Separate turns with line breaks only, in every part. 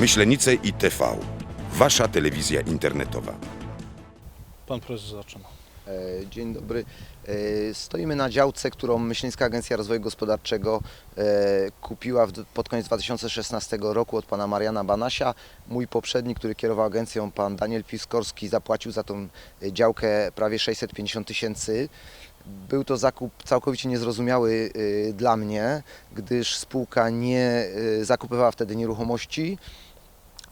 Myślenice i TV. Wasza telewizja internetowa.
Pan prezes zaczyna.
E, Dzień dobry. E, Stoimy na działce, którą Myśleńska Agencja Rozwoju Gospodarczego e, kupiła w- pod koniec 2016 roku od pana Mariana Banasia. Mój poprzednik, który kierował agencją, pan Daniel Piskorski, zapłacił za tą działkę prawie 650 tysięcy. Był to zakup całkowicie niezrozumiały e, dla mnie, gdyż spółka nie e, zakupywała wtedy nieruchomości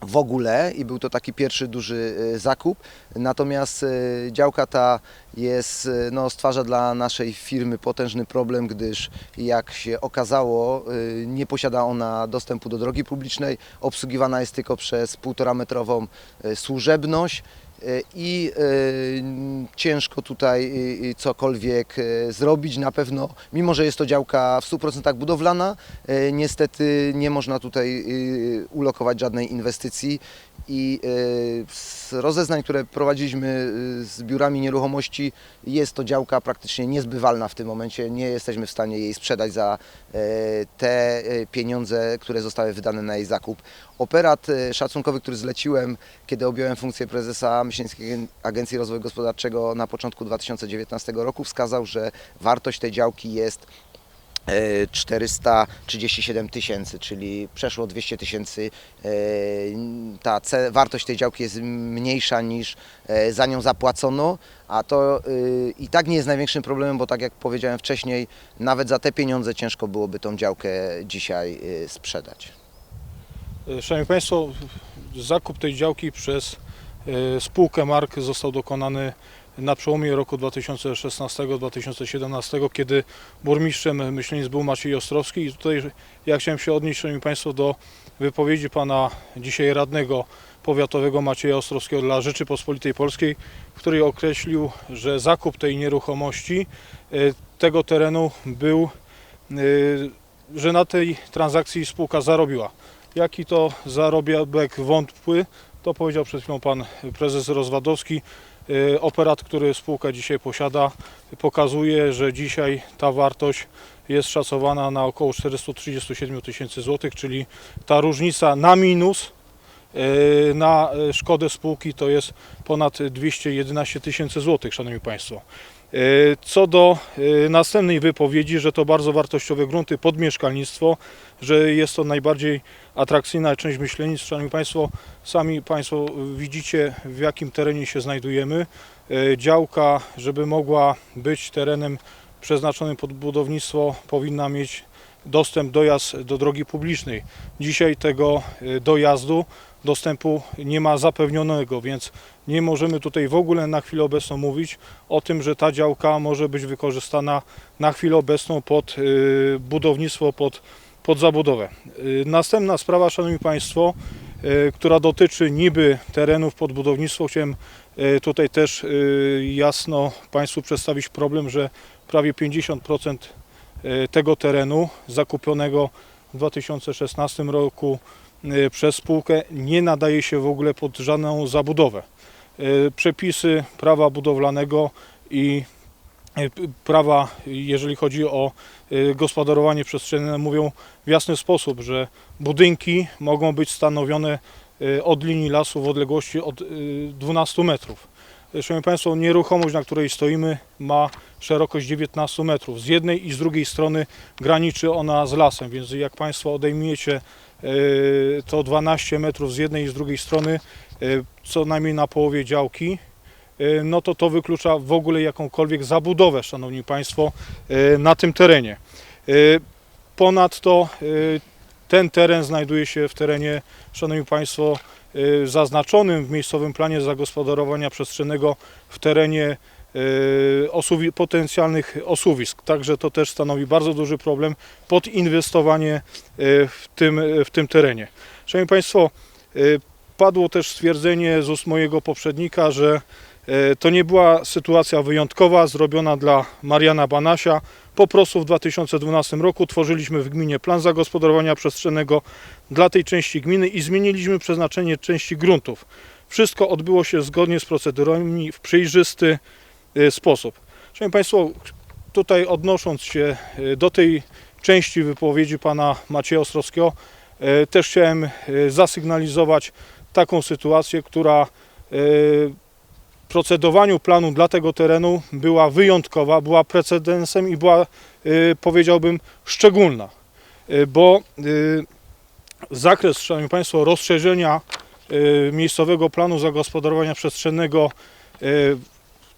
w ogóle i był to taki pierwszy duży e, zakup. Natomiast działka ta jest, no, stwarza dla naszej firmy potężny problem, gdyż jak się okazało, nie posiada ona dostępu do drogi publicznej, obsługiwana jest tylko przez półtora metrową służebność. E, I e, ciężko tutaj e, cokolwiek zrobić. Na pewno, mimo że jest to działka w 100% budowlana, niestety nie można tutaj ulokować żadnej inwestycji i z rozeznań, które prowadziliśmy z biurami nieruchomości, jest to działka praktycznie niezbywalna w tym momencie. Nie jesteśmy w stanie jej sprzedać za te pieniądze, które zostały wydane na jej zakup. Operat szacunkowy, który zleciłem, kiedy objąłem funkcję prezesa Myśleńskiej Agencji Rozwoju Gospodarczego na początku 2019 roku, wskazał, że wartość tej działki jest e, 437 tysięcy, czyli przeszło 200 tysięcy. E, Ta wartość tej działki jest mniejsza niż e, za nią zapłacono, a to e, i tak nie jest największym problemem, bo tak jak powiedziałem wcześniej, nawet za te pieniądze ciężko byłoby tą działkę dzisiaj e, sprzedać.
E, Szanowni Państwo, zakup tej działki przez e, spółkę Mark został dokonany na przełomie roku 2016-2017, kiedy burmistrzem Myślenic był Maciej Ostrowski i tutaj ja chciałem się odnieść, Szanowni Państwo, do wypowiedzi pana dzisiaj radnego powiatowego Macieja Ostrowskiego dla Rzeczypospolitej Polskiej, w której określił, że zakup tej nieruchomości, e, tego terenu był, e, że na tej transakcji spółka zarobiła. Jaki to zarobek wątpły, to powiedział przed chwilą pan prezes Rozwadowski. E, Operat, który spółka dzisiaj posiada, pokazuje, że dzisiaj ta wartość jest szacowana na około 437 tysięcy złotych, czyli ta różnica na minus e, na e, szkodę spółki to jest ponad 211 tysięcy złotych, Szanowni Państwo. E, Co do e, następnej wypowiedzi, że to bardzo wartościowe grunty pod mieszkalnictwo, że jest to najbardziej atrakcyjna część Myślenic. Szanowni Państwo, sami Państwo widzicie w jakim terenie się znajdujemy. E, Działka, żeby mogła być terenem przeznaczonym pod budownictwo, powinna mieć dostęp, dojazd do drogi publicznej. Dzisiaj tego dojazdu, dostępu nie ma zapewnionego, więc nie możemy tutaj w ogóle na chwilę obecną mówić o tym, że ta działka może być wykorzystana na chwilę obecną pod y, budownictwo, pod, pod zabudowę. Y, Następna sprawa, Szanowni Państwo, y, która dotyczy niby terenów pod budownictwo, chciałem tutaj też jasno Państwu przedstawić problem, że prawie 50% y, tego terenu zakupionego w 2016 roku przez spółkę nie nadaje się w ogóle pod żadną zabudowę. Y, Przepisy prawa budowlanego i y, prawa, jeżeli chodzi o y, gospodarowanie przestrzenne, mówią w jasny sposób, że budynki mogą być stanowione y, od linii lasu w odległości od y, 12 metrów. Y, Szanowni Państwo, nieruchomość, na której stoimy, ma szerokość 19 metrów. Z jednej i z drugiej strony graniczy ona z lasem, więc jak Państwo odejmiecie y, to 12 metrów z jednej i z drugiej strony, y, co najmniej na połowie działki, y, no to to wyklucza w ogóle jakąkolwiek zabudowę, Szanowni Państwo, na tym terenie. Ponadto ten teren znajduje się w terenie, Szanowni Państwo, zaznaczonym w miejscowym planie zagospodarowania przestrzennego w terenie osuwi, potencjalnych osuwisk. Także to też stanowi bardzo duży problem pod inwestowanie y, w tym, w tym terenie. Szanowni Państwo, y, padło też stwierdzenie z ust mojego poprzednika, że to nie była sytuacja wyjątkowa zrobiona dla Mariana Banasia. Po prostu w 2012 roku tworzyliśmy w gminie plan zagospodarowania przestrzennego dla tej części gminy i zmieniliśmy przeznaczenie części gruntów. Wszystko odbyło się zgodnie z procedurami w przejrzysty sposób. Szanowni Państwo, tutaj odnosząc się e, do tej części wypowiedzi pana Macieja Ostrowskiego, e, też chciałem zasygnalizować taką sytuację, która procedowaniu planu dla tego terenu była wyjątkowa, była precedensem i była, powiedziałbym, szczególna, bo zakres, Szanowni Państwo, rozszerzenia miejscowego planu zagospodarowania przestrzennego,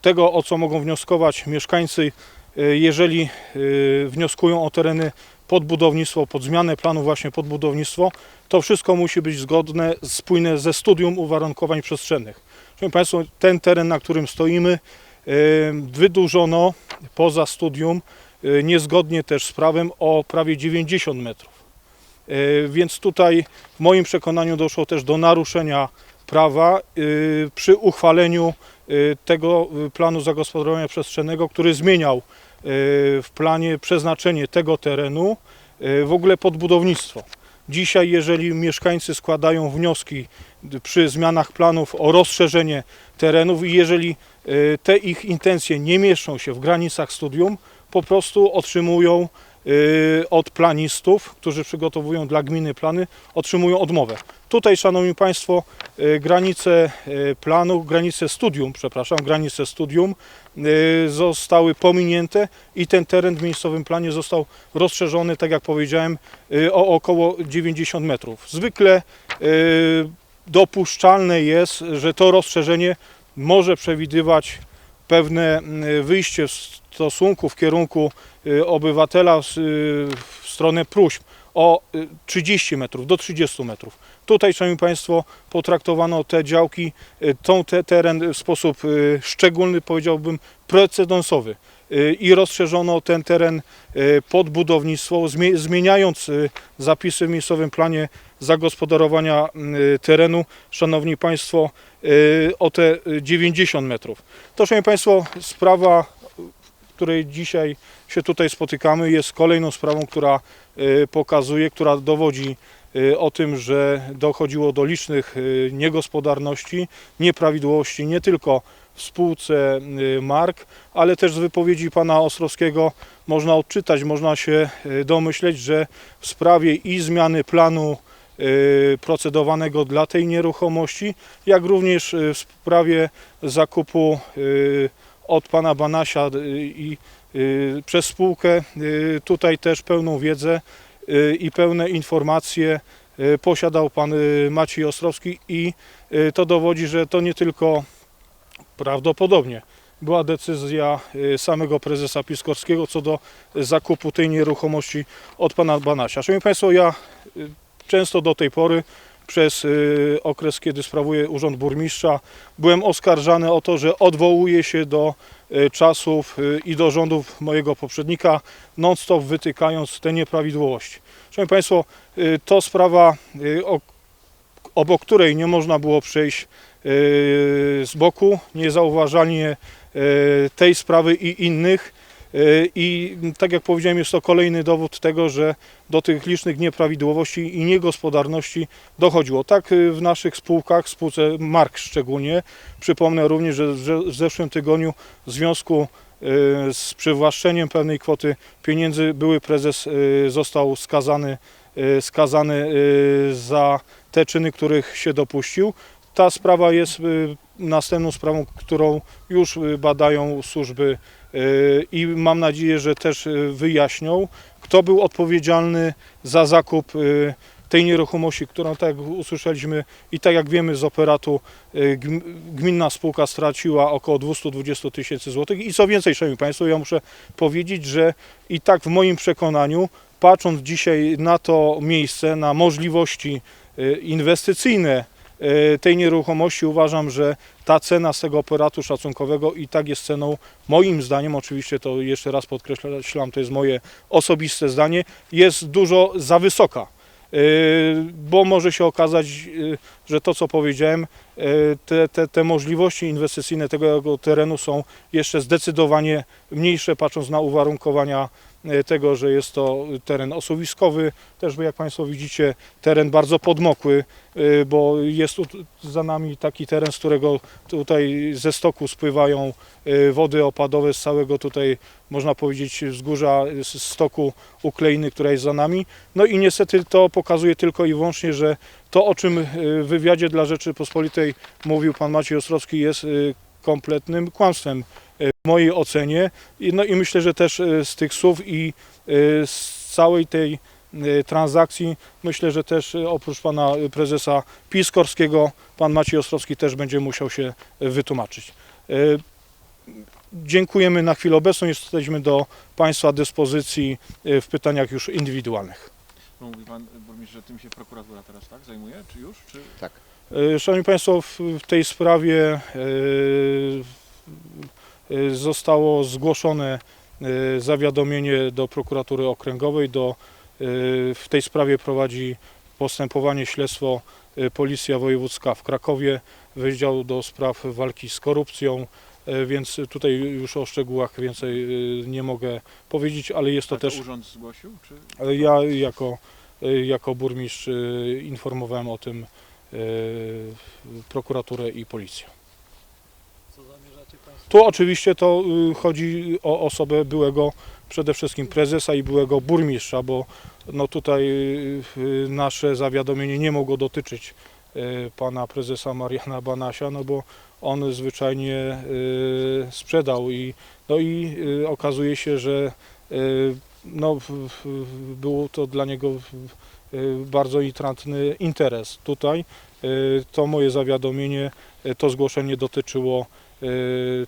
tego o co mogą wnioskować mieszkańcy, e, jeżeli e, wnioskują o tereny pod budownictwo, pod zmianę planu właśnie pod budownictwo, to wszystko musi być zgodne, spójne ze studium uwarunkowań przestrzennych. Szanowni Państwo, ten teren, na którym stoimy, e, wydłużono poza studium, niezgodnie też z prawem o prawie 90 metrów. Więc tutaj w moim przekonaniu doszło też do naruszenia prawa przy uchwaleniu tego y, planu zagospodarowania przestrzennego, który zmieniał y, w planie przeznaczenie tego terenu y, w ogóle pod budownictwo. Dzisiaj, jeżeli mieszkańcy składają wnioski przy zmianach planów o rozszerzenie terenów i jeżeli y, te ich intencje nie mieszczą się w granicach studium, po prostu otrzymują y, od planistów, którzy przygotowują dla gminy plany, otrzymują odmowę. Tutaj, Szanowni Państwo, y, granice y, planu, granice studium, przepraszam, granice studium y, zostały pominięte i ten teren w miejscowym planie został rozszerzony, tak jak powiedziałem, o około 90 metrów. Zwykle dopuszczalne jest, że to rozszerzenie może przewidywać pewne wyjście w stosunku w kierunku obywatela w stronę próśb o y, 30 metrów, do 30 metrów. Tutaj, Szanowni Państwo, potraktowano te działki, y, tą te, teren w sposób y, szczególny, powiedziałbym, precedensowy y, i rozszerzono ten teren pod budownictwo, zmie- zmieniając zapisy w miejscowym planie zagospodarowania terenu, Szanowni Państwo, o te y, 90 metrów. To, Szanowni Państwo, sprawa, której dzisiaj się tutaj spotykamy, jest kolejną sprawą, która pokazuje, która dowodzi o tym, że dochodziło do licznych y, niegospodarności, nieprawidłowości nie tylko w spółce y, Mark, ale też z wypowiedzi pana Ostrowskiego można odczytać, można się y, domyśleć, że w sprawie i zmiany planu y, procedowanego dla tej nieruchomości, jak również y, w sprawie zakupu y, od pana Banasia y, i y, przez spółkę y, tutaj też pełną wiedzę y, i pełne informacje y, posiadał pan y, Maciej Ostrowski i y, to dowodzi, że to nie tylko prawdopodobnie była decyzja y, samego prezesa Piskorskiego co do zakupu tej nieruchomości od pana Banasia. Szanowni Państwo, ja y, często do tej pory przez y, okres, kiedy sprawuję urząd burmistrza, byłem oskarżany o to, że odwołuję się do y, czasów y, i do rządów mojego poprzednika, non-stop wytykając te nieprawidłowości. Szanowni Państwo, to sprawa, obok której nie można było przejść z boku, niezauważalnie tej sprawy i innych. Y, I tak jak powiedziałem, jest to kolejny dowód tego, że do tych licznych nieprawidłowości i niegospodarności dochodziło. Tak y, w naszych spółkach, spółce Mark szczególnie. Przypomnę również, że w zeszłym tygodniu w związku y, z przywłaszczeniem pewnej kwoty pieniędzy były prezes został skazany, skazany za te czyny, których się dopuścił. Ta sprawa jest następną sprawą, którą już badają służby i mam nadzieję, że też y, wyjaśnią, kto był odpowiedzialny za zakup y, tej nieruchomości, którą tak jak usłyszeliśmy i tak jak wiemy z operatu gm- gminna spółka straciła około 220 tysięcy złotych. I co więcej, Szanowni Państwo, ja muszę powiedzieć, że i tak w moim przekonaniu, patrząc dzisiaj na to miejsce, na możliwości inwestycyjne tej nieruchomości, uważam, że ta cena z tego operatu szacunkowego i tak jest ceną, moim zdaniem, oczywiście to jeszcze raz podkreślam, to jest moje osobiste zdanie, jest dużo za wysoka. Y, Bo może się okazać, y, że to co powiedziałem, te, te, te możliwości inwestycyjne tego terenu są jeszcze zdecydowanie mniejsze, patrząc na uwarunkowania e, tego, że jest to teren osuwiskowy, też jak Państwo widzicie teren bardzo podmokły, e, bo jest za nami taki teren, z którego tutaj ze stoku spływają e, wody opadowe z całego tutaj można powiedzieć wzgórza z stoku Ukleiny, która jest za nami. No i niestety to pokazuje tylko i wyłącznie, że to o czym e, w wywiadzie dla Rzeczypospolitej mówił pan Maciej Ostrowski jest e, kompletnym kłamstwem e, w mojej ocenie. I- No i myślę, że też e, z tych słów i e, z całej tej transakcji myślę, że też oprócz pana prezesa Piskorskiego pan Maciej Ostrowski też będzie musiał się wytłumaczyć. Dziękujemy na chwilę obecną. Jesteśmy do Państwa dyspozycji w pytaniach już indywidualnych.
Bo mówi pan burmistrz, że tym się prokuratura teraz tak zajmuje, czy już? Czy...
Tak.
E, Szanowni Państwo, w, tej sprawie e, e, zostało zgłoszone zawiadomienie do prokuratury okręgowej. Do, w tej sprawie prowadzi postępowanie śledztwo Policja Wojewódzka w Krakowie, Wydział do Spraw Walki z Korupcją, więc tutaj już o szczegółach więcej nie mogę powiedzieć, ale jest to
to
też
urząd zgłosił? Czy...
Ja jako, jako burmistrz informowałem o tym prokuraturę i policję. Tu oczywiście to y, chodzi o osobę byłego przede wszystkim prezesa i byłego burmistrza, bo no tutaj y, y, nasze zawiadomienie nie mogło dotyczyć pana prezesa Mariana Banasia, no bo on zwyczajnie sprzedał i, no i okazuje się, że no, w- w- był to dla niego y, bardzo intratny interes. Tutaj y, to moje zawiadomienie, y, to zgłoszenie dotyczyło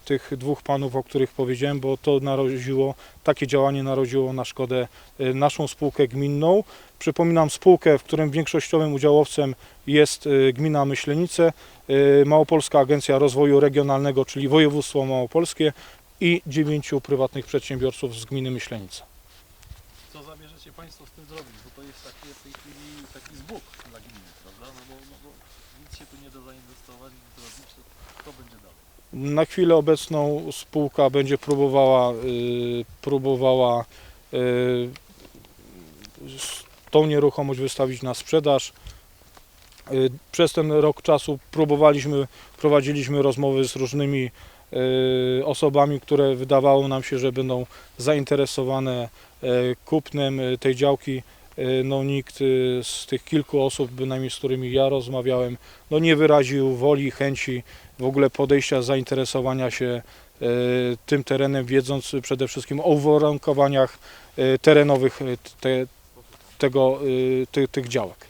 tych dwóch panów, o których powiedziałem, bo to naraziło, takie działanie naraziło na szkodę naszą spółkę gminną. Przypominam spółkę, w którym większościowym udziałowcem jest gmina Myślenice, Małopolska Agencja Rozwoju Regionalnego, czyli województwo małopolskie i dziewięciu prywatnych przedsiębiorców z gminy Myślenice.
Co zamierzacie Państwo z tym zrobić? Bo to jest taki w tej chwili taki zbóg dla gminy, prawda? No bo, no bo nic się tu nie da zainwestować, nic zrobić, to kto będzie dalej?
Na chwilę obecną spółka będzie próbowała, y, próbowała y, tą nieruchomość wystawić na sprzedaż. Y, Przez ten rok czasu próbowaliśmy, prowadziliśmy rozmowy z różnymi y, osobami, które wydawało nam się, że będą zainteresowane kupnem y, tej działki. Y, No nikt z tych kilku osób, bynajmniej z którymi ja rozmawiałem, no nie wyraził woli, chęci w ogóle podejścia, zainteresowania się e, tym terenem, wiedząc przede wszystkim o uwarunkowaniach e, terenowych e, te, tego, e, ty, tych działek.